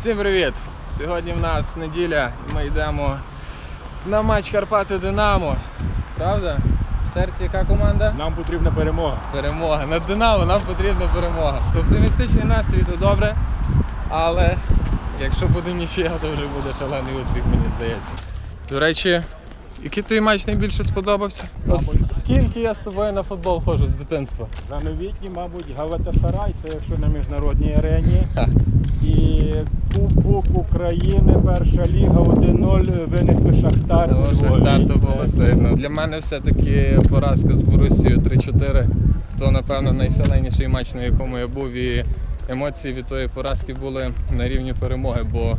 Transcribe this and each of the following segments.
Всім привіт! Сьогодні в нас неділя і ми йдемо на матч Карпати Динамо. Правда? В серці яка команда? Нам потрібна перемога. Перемога. На Динамо нам потрібна перемога. Оптимістичний настрій то добре, але якщо буде нічия, то вже буде шалений успіх, мені здається. До речі, який той матч найбільше сподобався? От скільки я з тобою на футбол ходжу з дитинства? За новітні, мабуть, Галатасарай, це якщо на міжнародній арені. Ха. І Кубок України, перша ліга 1-0 винесли Шахтар. Ну, Львові. Шахтар то було сильно. Для мене все-таки поразка з Борусією 3-4. То, напевно, найшаленіший матч, на якому я був. І емоції від тої поразки були на рівні перемоги, бо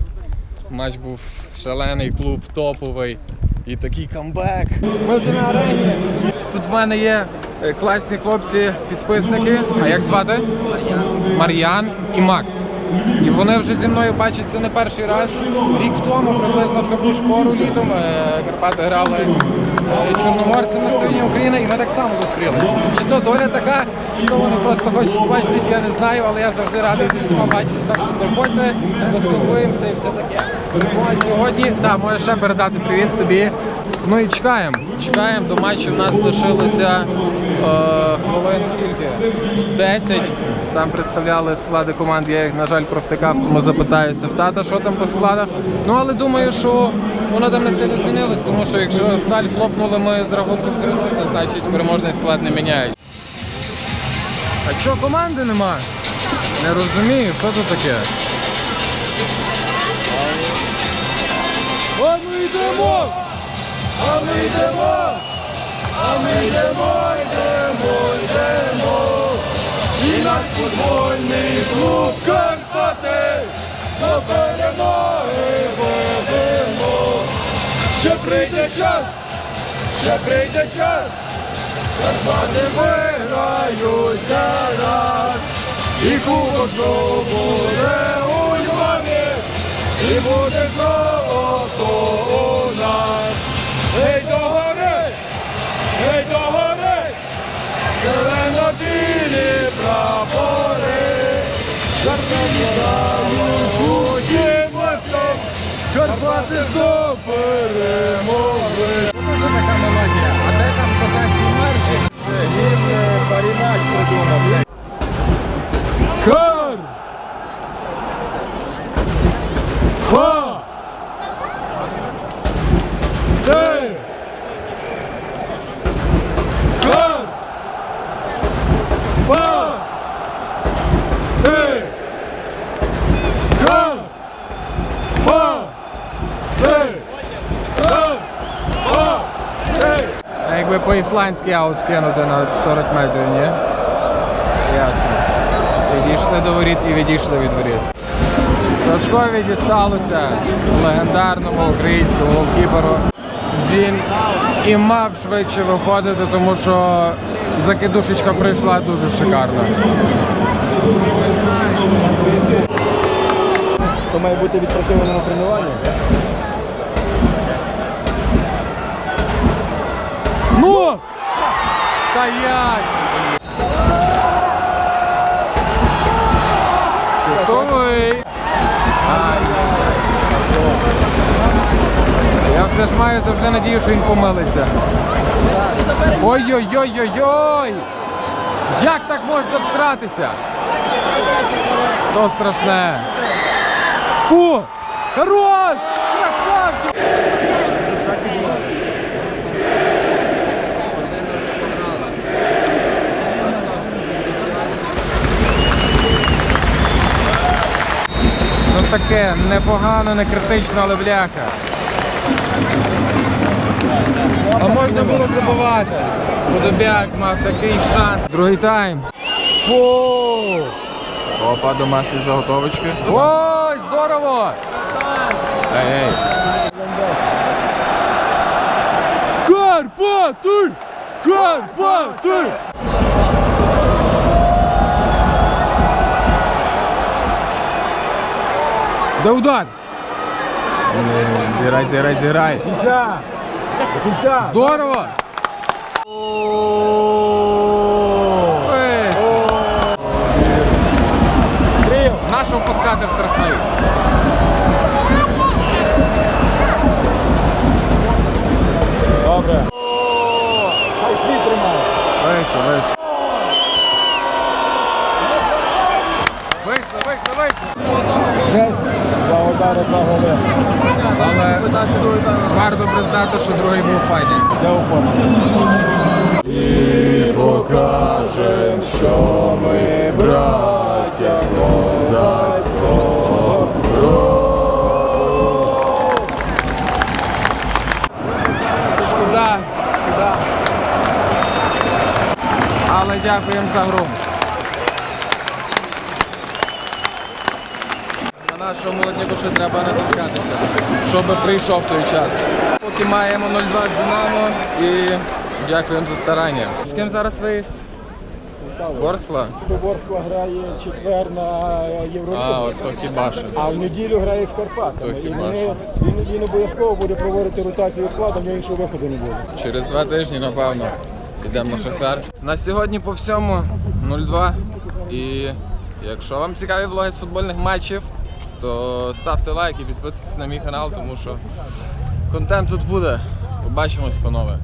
матч був шалений, клуб топовий. І такий камбек. Ми вже на арені. Тут в мене є е, класні хлопці-підписники. А як звати? Мар'ян. Мар'ян і Макс. І вони вже зі мною бачаться не перший раз. Рік тому, приблизно в таку ж пору літом е, Карпати грали чорноморцями з Столині України, і ми так само зустрілися. Чи то доля така, чи то вони просто хочуть побачитись, я не знаю, але я завжди радий зі всіма бачитись, так що приходьте, поспілкуємося і все таке. Тому сьогодні, так, можеш ще передати привіт собі. Ну і чекаємо. Чекаємо до матчу. У нас лишилося е, хвилин скільки? 10. Там представляли склади команд. Я їх, на жаль, провтикав, тому запитаюся в тата, що там по складах. Ну але думаю, що воно там не сильно змінилось, тому що якщо сталь хлопнули ми з рахунком 3 то значить переможний склад не міняють. А чого команди нема? Не розумію, що тут таке. А ми йдемо! А ми йдемо! А ми йдемо, йдемо, йдемо! І наш футбольний клуб Карпати до перемоги ведемо! Ще прийде час, ще прийде час, Карпати виграють для нас, і кубок знову буде у Львові, і буде золото зелено-білі прапори, Карпати усім легком, Карпати знов перемогли. Що це така мелодія? А де там козацький марш? Він е, Парімач придумав. По-ісландськи аут кинути на 40 метрів, ні? Ясно. Відійшли до воріт і відійшли від воріт. Сашкові дісталося легендарному українському голкіперу. Він і мав швидше виходити, тому що закидушечка прийшла дуже шикарно. То має бути відпрацьовано на тренуванні. Ну! Як? Готовий. Я все ж маю завжди надію, що він помилиться. Ой-ой-ой-ой-ой! Як так можна всратися? То страшне. Фу! Хорош! Красавчик! Ну таке, непогано, не критично, але бляха. А можна було забувати. Подобяк мав такий шанс. Другий тайм. Опа, домашні заготовочки. Ой, здорово! Ей, ей. Карпати! Карпати! Де удар? Блін, Зіграй, зіграй, зіграй. Кінця! До кінця! Здорово! Виш. Крив! Нашу впускати в штрафний. Удари, два голи. Але варто признати, що другий був файний. Де упорно? І покажем, що ми браття козацького Шкода, шкода. Але дякуємо за гру. Нашого молодняку ще треба натискатися, щоб прийшов той час. Поки маємо 0-2 з Динамо і дякуємо за старання. З ким зараз виїзд? Борсла? Ворскла грає четвер на А, Європі. от то хіба що. А в неділю грає з Карпатами. То І хіба вони, він, він обов'язково буде проводити ротацію складу, в нього іншого виходу не буде. Через два тижні, напевно, підемо на Шахтар. На сьогодні по всьому 0-2. І якщо вам цікаві влоги з футбольних матчів, то ставте лайк і підписуйтесь на мій канал, тому що контент тут буде. Побачимось, панове.